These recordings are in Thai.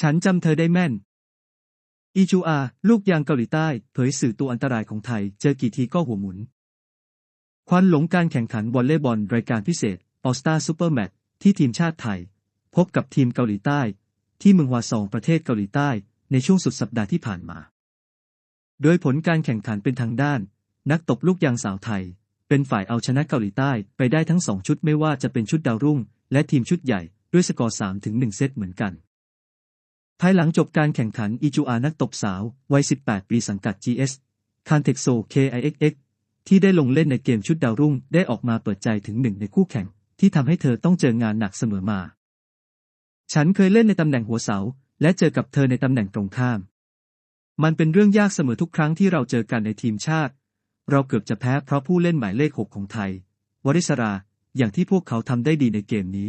ฉันจำเธอได้แม่น อีจูอา ลูกยางเกาหลีใต้ เผยสื่อตัวอันตรายของไทย เจอกี่ทีก็หัวหมุน ควันหลงการแข่งขันวอลเลย์บอลรายการพิเศษออสตาซูเปอร์แมตที่ทีมชาติไทย พบกับทีมเกาหลีใต้ ที่เมืองฮวาซองประเทศเกาหลีใต้ ในช่วงสุดสัปดาห์ที่ผ่านมา โดยผลการแข่งขันเป็นทางด้าน นักตบลูกยางสาวไทย เป็นฝ่ายเอาชนะเกาหลีใต้ไปได้ทั้งสองชุดไม่ว่าจะเป็นชุดดาวรุ่ง และทีมชุดใหญ่ด้วยสกอร์3ถึง1เซตเหมือนกัน ภายหลังจบการแข่งขันอีจูอานักตบสาว วัย 18 ปีสังกัด GS คานเทคโซ KIXX ที่ได้ลงเล่นในเกมชุดดาวรุ่ง ได้ออกมาเปิดใจถึงหนึ่งในคู่แข่ง ที่ทำให้เธอต้องเจองานหนักเสมอมา ฉันเคยเล่นในตำแหน่งหัวเสา และเจอกับเธอในตำแหน่งตรงข้าม มันเป็นเรื่องยากเสมอทุกครั้งที่เราเจอกันในทีมชาติ เราเกือบจะแพ้เพราะผู้เล่นหมายเลขหกของไทย วริศรา อย่างที่พวกเขาทำได้ดีในเกมนี้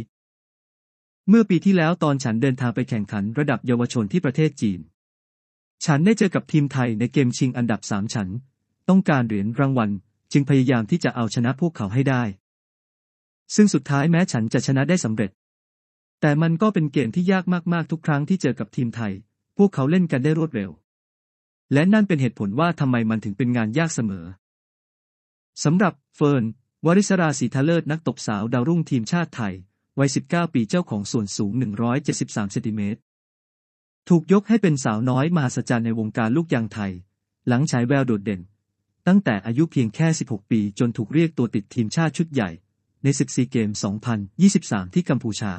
เมื่อปีที่แล้วตอนฉันเดินทางไปแข่งขันระดับเยาวชนที่ประเทศจีน ฉันได้เจอกับทีมไทยในเกมชิงอันดับสามฉัน ต้องการเหรียญรางวัล จึงพยายามที่จะเอาชนะพวกเขาให้ได้ ซึ่งสุดท้ายแม้ฉันจะชนะได้สำเร็จ แต่มันก็เป็นเกมที่ยากมากๆทุกครั้งที่เจอกับทีมไทย พวกเขาเล่นกันได้รวดเร็ว และนั่นเป็นเหตุผลว่าทำไมมันถึงเป็นงานยากเสมอสำหรับเฟิร์นวริศราศรีทะเลิศนักตบสาวดาวรุ่งทีมชาติไทย วัย 19 ปีเจ้าของส่วนสูง 173 เซนติเมตร ถูกยกให้เป็นสาวน้อยมหัศจรรย์ในวงการลูกยางไทย หลังฉายแววโดดเด่น ตั้งแต่อายุเพียงแค่ 16 ปีจนถูกเรียกตัวติดทีมชาติชุดใหญ่ ในศึกซีเกม 2023 ที่กัมพูชา